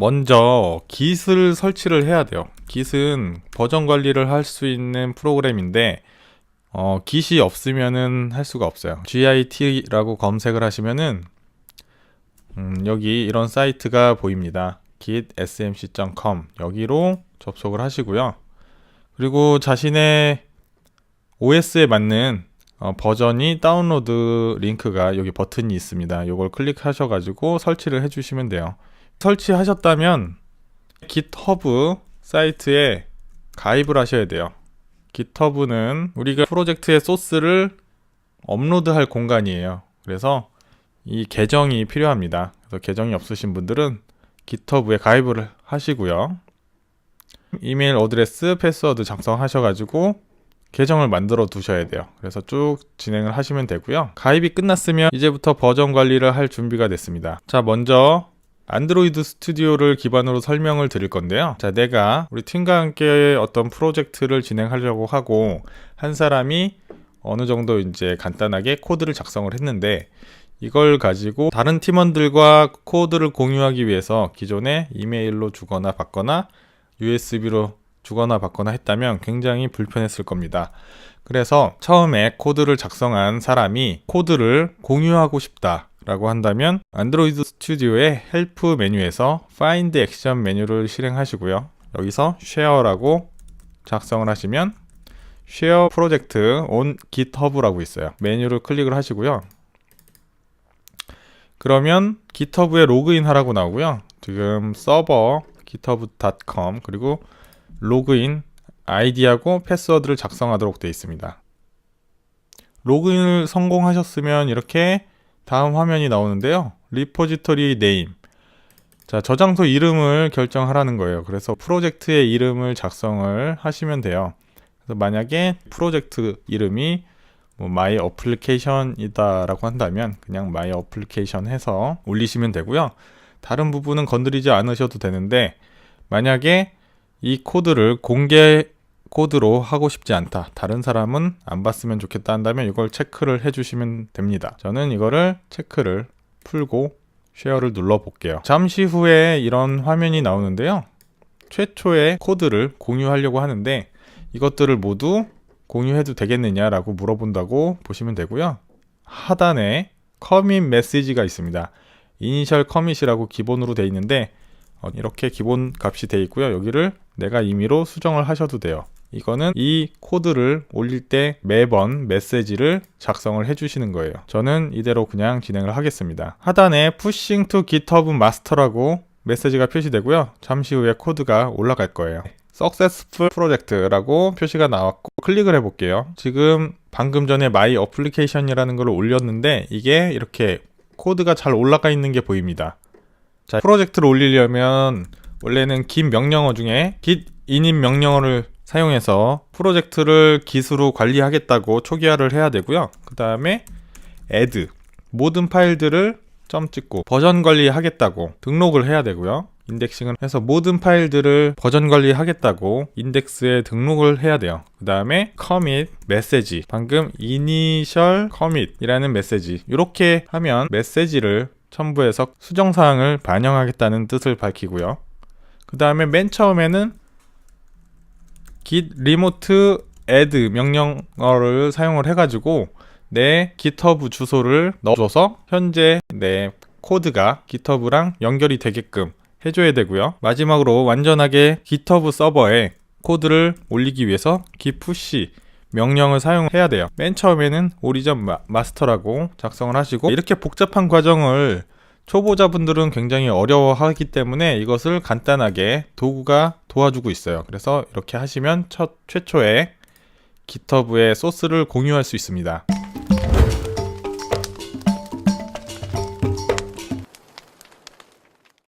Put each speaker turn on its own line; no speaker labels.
먼저 git을 설치를 해야 돼요. git은 버전 관리를 할 수 있는 프로그램인데 어, git이 없으면은 할 수가 없어요. git라고 검색을 하시면은 음, 여기 이런 사이트가 보입니다. gitsmc.com 여기로 접속을 하시고요. 그리고 자신의 OS에 맞는 어, 버전이 다운로드 링크가 여기 버튼이 있습니다. 이걸 클릭하셔가지고 설치를 해주시면 돼요. 설치하셨다면 GitHub 사이트에 가입을 하셔야 돼요. GitHub는 우리가 프로젝트의 소스를 업로드할 공간이에요. 그래서 이 계정이 필요합니다. 그래서 계정이 없으신 분들은 GitHub에 가입을 하시고요. 이메일 어드레스, 패스워드 작성하셔가지고 계정을 만들어 두셔야 돼요. 그래서 쭉 진행을 하시면 되고요. 가입이 끝났으면 이제부터 버전 관리를 할 준비가 됐습니다. 자, 먼저 안드로이드 스튜디오를 기반으로 설명을 드릴 건데요. 자, 내가 우리 팀과 함께 어떤 프로젝트를 진행하려고 하고 한 사람이 어느 정도 이제 간단하게 코드를 작성을 했는데 이걸 가지고 다른 팀원들과 코드를 공유하기 위해서 기존에 이메일로 주거나 받거나 USB로 주거나 받거나 했다면 굉장히 불편했을 겁니다. 그래서 처음에 코드를 작성한 사람이 코드를 공유하고 싶다. 라고 한다면 안드로이드 스튜디오의 헬프 메뉴에서 find 액션 메뉴를 실행하시고요. 여기서 share라고 작성을 하시면 share 프로젝트 on github라고 있어요. 메뉴를 클릭을 하시고요. 그러면 github에 로그인 하라고 나오고요. 지금 서버 github.com 그리고 로그인 아이디하고 패스워드를 작성하도록 되어 있습니다. 로그인을 성공하셨으면 이렇게 다음 화면이 나오는데요. 리포지토리 네임. 자, 저장소 이름을 결정하라는 거예요. 그래서 프로젝트의 이름을 작성을 하시면 돼요. 그래서 만약에 프로젝트 이름이 뭐 my application이다라고 한다면 그냥 my application 해서 올리시면 되고요. 다른 부분은 건드리지 않으셔도 되는데 만약에 이 코드를 공개 코드로 하고 싶지 않다. 다른 사람은 안 봤으면 좋겠다 한다면 이걸 체크를 해주시면 됩니다. 저는 이거를 체크를 풀고 쉐어를 눌러 볼게요. 잠시 후에 이런 화면이 나오는데요. 최초의 코드를 공유하려고 하는데 이것들을 모두 공유해도 되겠느냐라고 물어본다고 보시면 되고요. 하단에 커밋 메시지가 있습니다. 이니셜 커밋이라고 기본으로 되어 있는데 어, 이렇게 기본 값이 되어 있고요. 여기를 내가 임의로 수정을 하셔도 돼요. 이거는 이 코드를 올릴 때 매번 메시지를 작성을 해주시는 거예요. 저는 이대로 그냥 진행을 하겠습니다. 하단에 Pushing to GitHub Master라고 메시지가 표시되고요. 잠시 후에 코드가 올라갈 거예요. Successful Project라고 표시가 나왔고 클릭을 해볼게요. 지금 방금 전에 My Application이라는 걸 올렸는데 이게 이렇게 코드가 잘 올라가 있는 게 보입니다. 자, 프로젝트를 올리려면 원래는 긴 명령어 중에 git init 명령어를 사용해서 프로젝트를 기수로 관리하겠다고 초기화를 해야 되고요. 그 다음에 add 모든 파일들을 점 찍고 버전 관리하겠다고 등록을 해야 되고요. 인덱싱을 해서 모든 파일들을 버전 관리하겠다고 인덱스에 등록을 해야 돼요. 그 다음에 commit 메시지 방금 initial commit이라는 메시지 이렇게 하면 메시지를 첨부해서 수정 사항을 반영하겠다는 뜻을 밝히고요. 그 다음에 맨 처음에는 git remote add 명령어를 사용을 해가지고 내 GitHub 주소를 넣어줘서 현재 내 코드가 GitHub랑 연결이 되게끔 해줘야 되고요. 마지막으로 완전하게 GitHub 서버에 코드를 올리기 위해서 git push 명령을 사용해야 돼요. 맨 처음에는 오리전 마스터라고 작성을 하시고 이렇게 복잡한 과정을 초보자분들은 굉장히 어려워하기 때문에 이것을 간단하게 도구가 도와주고 있어요. 그래서 이렇게 하시면 첫 최초에 GitHub의 소스를 공유할 수 있습니다.